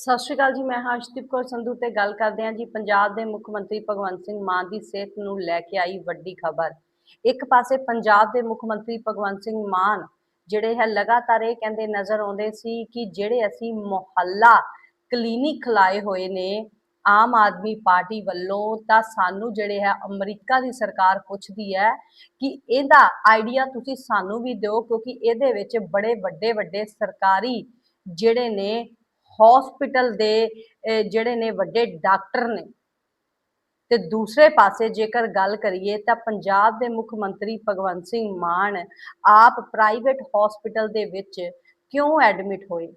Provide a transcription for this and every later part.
ਸਤਿ ਸ਼੍ਰੀ ਅਕਾਲ ਜੀ, ਮੈਂ ਹਰਸ਼ਦੀਪ ਕੌਰ ਸੰਧੂ ਤੇ ਗੱਲ ਕਰਦੇ ਹਾਂ ਜੀ, ਪੰਜਾਬ ਦੇ ਮੁੱਖ ਮੰਤਰੀ ਭਗਵੰਤ ਸਿੰਘ ਮਾਨ ਦੀ ਸਿਹਤ ਨੂੰ ਲੈ ਕੇ ਆਈ ਵੱਡੀ ਖਬਰ। ਇੱਕ ਪਾਸੇ ਪੰਜਾਬ ਦੇ ਮੁੱਖ ਮੰਤਰੀ ਭਗਵੰਤ ਸਿੰਘ ਮਾਨ ਜਿਹੜੇ ਹੈ ਲਗਾਤਾਰ ਇਹ ਕਹਿੰਦੇ ਨਜ਼ਰ ਆਉਂਦੇ ਸੀ ਕਿ ਜਿਹੜੇ ਅਸੀਂ ਮੁਹੱਲਾ ਕਲੀਨਿਕ ਖਲਾਏ ਹੋਏ ਨੇ ਆਮ ਆਦਮੀ ਪਾਰਟੀ ਵੱਲੋਂ ਤਾਂ ਸਾਨੂੰ ਜਿਹੜੇ ਹੈ ਅਮਰੀਕਾ ਦੀ ਸਰਕਾਰ ਪੁੱਛਦੀ ਹੈ ਕਿ ਇਹਦਾ ਆਈਡੀਆ ਤੁਸੀਂ ਸਾਨੂੰ ਵੀ ਦਿਓ ਕਿਉਂਕਿ ਇਹਦੇ ਵਿੱਚ ਬੜੇ ਵੱਡੇ ਵੱਡੇ ਸਰਕਾਰੀ ਜਿਹੜੇ ਨੇ ਹਸਪੀਟਲ ਦੇ ਜਿਹੜੇ ਨੇ ਵੱਡੇ ਡਾਕਟਰ ਨੇ। ਤੇ ਦੂਸਰੇ ਪਾਸੇ ਜੇਕਰ ਗੱਲ ਕਰੀਏ ਤਾਂ ਪੰਜਾਬ ਦੇ ਮੁੱਖ ਮੰਤਰੀ ਭਗਵੰਤ ਸਿੰਘ ਮਾਨ ਆਪ ਪ੍ਰਾਈਵੇਟ ਹਸਪੀਟਲ ਦੇ ਵਿੱਚ ਕਿਉਂ ਐਡਮਿਟ ਹੋਏ?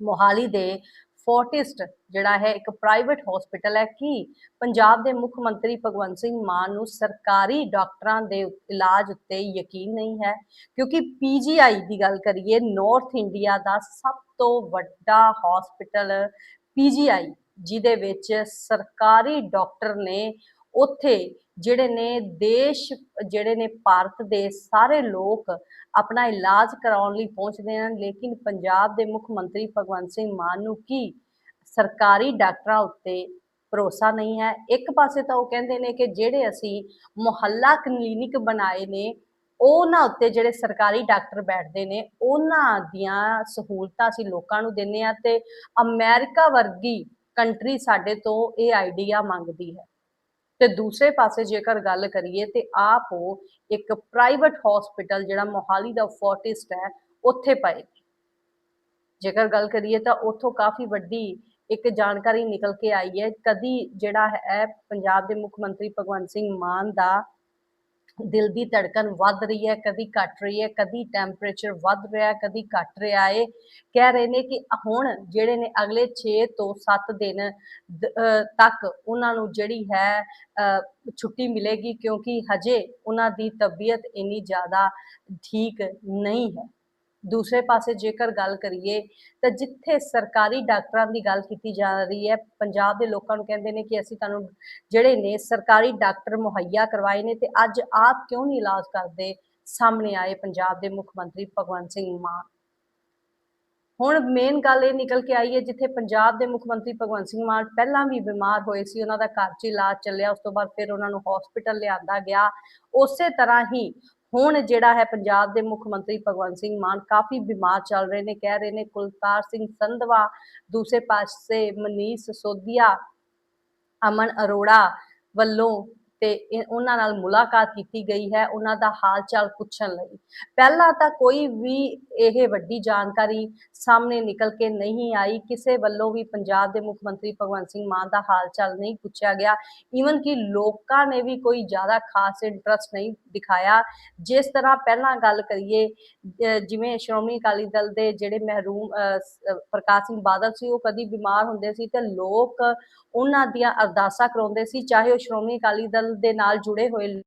ਮੋਹਾਲੀ ਦੇ ਫੋਰਟਿਸਟ ਜਿਹੜਾ ਹੈ ਇੱਕ ਪ੍ਰਾਈਵੇਟ ਹਸਪੀਟਲ ਹੈ ਕਿ? ਪੰਜਾਬ ਦੇ ਮੁੱਖ ਮੰਤਰੀ ਭਗਵੰਤ ਸਿੰਘ ਮਾਨ ਨੂੰ ਸਰਕਾਰੀ ਡਾਕਟਰਾਂ ਦੇ ਇਲਾਜ ਉੱਤੇ ਯਕੀਨ ਨਹੀਂ ਹੈ, ਕਿਉਂਕਿ ਪੀਜੀਆਈ ਦੀ ਗੱਲ ਕਰੀਏ ਨਾਰਥ ਇੰਡੀਆ ਦਾ ਸਭ ਤੋਂ ਵੱਡਾ ਹਸਪੀਟਲ ਪੀਜੀਆਈ ਜਿਹਦੇ ਵਿੱਚ ਸਰਕਾਰੀ ਡਾਕਟਰ ਨੇ ਉੱਥੇ ਜਿਹੜੇ ਨੇ ਦੇਸ਼, ਜਿਹੜੇ ਨੇ ਭਾਰਤ ਦੇ ਸਾਰੇ ਲੋਕ ਆਪਣਾ ਇਲਾਜ ਕਰਾਉਣ ਲਈ ਪਹੁੰਚਦੇ ਹਨ। ਲੇਕਿਨ ਪੰਜਾਬ ਦੇ ਮੁੱਖ ਮੰਤਰੀ ਭਗਵੰਤ ਸਿੰਘ ਮਾਨ ਨੂੰ ਕੀ ਸਰਕਾਰੀ ਡਾਕਟਰਾਂ ਉੱਤੇ ਭਰੋਸਾ ਨਹੀਂ ਹੈ? ਇੱਕ ਪਾਸੇ ਤਾਂ ਉਹ ਕਹਿੰਦੇ ਨੇ ਕਿ ਜਿਹੜੇ ਅਸੀਂ ਮੁਹੱਲਾ ਕਲੀਨਿਕ ਬਣਾਏ ਨੇ ਉਹਨਾਂ ਉੱਤੇ ਜਿਹੜੇ ਸਰਕਾਰੀ ਡਾਕਟਰ ਬੈਠਦੇ ਨੇ, ਉਹਨਾਂ ਦੀਆਂ ਸਹੂਲਤਾਂ ਅਸੀਂ ਲੋਕਾਂ ਨੂੰ ਦਿੰਨੇ ਆ ਤੇ ਅਮਰੀਕਾ ਵਰਗੀ ਕੰਟਰੀ ਸਾਡੇ ਤੋਂ ਇਹ ਆਈਡੀਆ ਮੰਗਦੀ ਹੈ। ਤੇ ਦੂਸਰੇ ਪਾਸੇ ਜੇਕਰ ਗੱਲ ਕਰੀਏ ਤੇ ਆਪ ਉਹ ਇੱਕ ਪ੍ਰਾਈਵੇਟ ਹਸਪੀਟਲ ਜਿਹੜਾ ਮੋਹਾਲੀ ਦਾ ਫੋਰਟਿਸਟ ਹੈ, ਉੱਥੇ ਪਏ ਜੇਕਰ ਗੱਲ ਕਰੀਏ ਤਾਂ ਉੱਥੋਂ ਕਾਫੀ ਵੱਡੀ ਇੱਕ ਜਾਣਕਾਰੀ ਨਿਕਲ ਕੇ ਆਈ ਹੈ। ਕਦੀ ਜਿਹੜਾ ਹੈ, ਪੰਜਾਬ ਦੇ ਮੁੱਖ ਮੰਤਰੀ ਭਗਵੰਤ ਸਿੰਘ ਮਾਨ ਦਾ ਦਿਲ ਦੀ ਧੜਕਣ ਵੱਧ ਰਹੀ ਹੈ, ਕਦੀ ਘਟ ਰਹੀ ਹੈ, ਕਦੀ ਟੈਂਪਰੇਚਰ ਵੱਧ ਰਿਹਾ ਕਦੀ ਘਟ ਰਿਹਾ ਏ ਕਹਿ ਰਹੇ ਨੇ ਕਿ ਹੁਣ ਜਿਹੜੇ ਨੇ ਅਗਲੇ 6 ਤੋਂ 7 ਦਿਨ ਤੱਕ ਉਹਨਾਂ ਨੂੰ ਜਿਹੜੀ ਹੈ ਛੁੱਟੀ ਮਿਲੇਗੀ ਕਿਉਂਕਿ ਹਜੇ ਉਹਨਾਂ ਦੀ ਤਬੀਅਤ ਇੰਨੀ ਜ਼ਿਆਦਾ ਠੀਕ ਨਹੀਂ ਹੈ। ਦੂਸਰੇ ਪਾਸੇ ਜੇਕਰ ਗੱਲ ਕਰੀਏ ਤਾਂ ਜਿੱਥੇ ਸਰਕਾਰੀ ਡਾਕਟਰਾਂ ਦੀ ਗੱਲ ਕੀਤੀ ਜਾ ਰਹੀ ਹੈ, ਪੰਜਾਬ ਦੇ ਲੋਕਾਂ ਨੂੰ ਕਹਿੰਦੇ ਨੇ ਕਿ ਅਸੀਂ ਤੁਹਾਨੂੰ ਜਿਹੜੇ ਨੇ ਸਰਕਾਰੀ ਡਾਕਟਰ ਮੁਹੱਈਆ ਕਰਵਾਏ ਨੇ ਤੇ ਅੱਜ ਆਪ ਕਿਉਂ ਨਹੀਂ ਇਲਾਜ ਕਰਦੇ? ਸਾਹਮਣੇ ਆਏ ਪੰਜਾਬ ਦੇ ਮੁੱਖ ਮੰਤਰੀ ਭਗਵੰਤ ਸਿੰਘ ਮਾਨ। ਹੁਣ ਮੇਨ ਗੱਲ ਇਹ ਨਿਕਲ ਕੇ ਆਈ ਹੈ, ਜਿੱਥੇ ਪੰਜਾਬ ਦੇ ਮੁੱਖ ਮੰਤਰੀ ਭਗਵੰਤ ਸਿੰਘ ਮਾਨ ਪਹਿਲਾਂ ਵੀ ਬਿਮਾਰ ਹੋਏ ਸੀ, ਉਹਨਾਂ ਦਾ ਘਰ 'ਚ ਇਲਾਜ ਚੱਲਿਆ, ਉਸ ਤੋਂ ਬਾਅਦ ਫਿਰ ਉਹਨਾਂ ਨੂੰ ਹਸਪੀਟਲ ਲਿਆਂਦਾ ਗਿਆ। ਉਸੇ ਤਰ੍ਹਾਂ ਹੀ ਹੁਣ ਜਿਹੜਾ ਹੈ ਪੰਜਾਬ ਦੇ ਮੁੱਖ ਮੰਤਰੀ ਭਗਵੰਤ ਸਿੰਘ ਮਾਨ ਕਾਫੀ ਬਿਮਾਰ ਚੱਲ ਰਹੇ ਨੇ, ਕਹਿ ਰਹੇ ਨੇ ਕੁਲਤਾਰ ਸਿੰਘ ਸੰਧਵਾ, ਦੂਸਰੇ ਪਾਸੇ ਮਨੀਸ਼ ਸਿਸੋਦੀਆ ਅਮਨ ਅਰੋੜਾ ਵੱਲੋਂ ਤੇ ਉਹਨਾਂ ਨਾਲ ਮੁਲਾਕਾਤ ਕੀਤੀ ਗਈ ਹੈ, ਉਹਨਾਂ ਦਾ ਹਾਲ ਚਾਲ ਪੁੱਛਣ ਲਈ। ਪਹਿਲਾਂ ਤਾਂ ਕੋਈ ਵੀ ਇਹ ਵੱਡੀ ਜਾਣਕਾਰੀ ਸਾਹਮਣੇ ਨਿਕਲ ਕੇ ਨਹੀਂ ਆਈ। ਕਿਸੇ ਵੱਲੋਂ ਵੀ ਪੰਜਾਬ ਦੇ ਮੁੱਖ ਮੰਤਰੀ ਭਗਵੰਤ ਸਿੰਘ ਮਾਨ ਦਾ ਹਾਲ ਚਾਲ ਨਹੀਂ ਪੁੱਛਿਆ ਗਿਆ। ਈਵਨ ਕਿ ਲੋਕਾਂ ਨੇ ਵੀ ਕੋਈ ਜ਼ਿਆਦਾ ਖਾਸ ਇੰਟਰਸਟ ਨਹੀਂ ਦਿਖਾਇਆ। ਜਿਸ ਤਰ੍ਹਾਂ ਪਹਿਲਾਂ ਗੱਲ ਕਰੀਏ ਜਿਵੇਂ ਸ਼੍ਰੋਮਣੀ ਅਕਾਲੀ ਦਲ ਦੇ ਜਿਹੜੇ ਮਹਿਰੂਮ ਪ੍ਰਕਾਸ਼ ਸਿੰਘ ਬਾਦਲ ਸੀ, ਉਹ ਕਦੀ ਬਿਮਾਰ ਹੁੰਦੇ ਸੀ ਤੇ ਲੋਕ ਉਹਨਾਂ ਦੀਆਂ ਅਰਦਾਸਾਂ ਕਰਾਉਂਦੇ ਸੀ। ਚਾਹੇ ਉਹ ਸ਼੍ਰੋਮਣੀ ਅਕਾਲੀ ਦਲ ਦੇ ਨਾਲ ਜੁੜੇ ਹੋਏ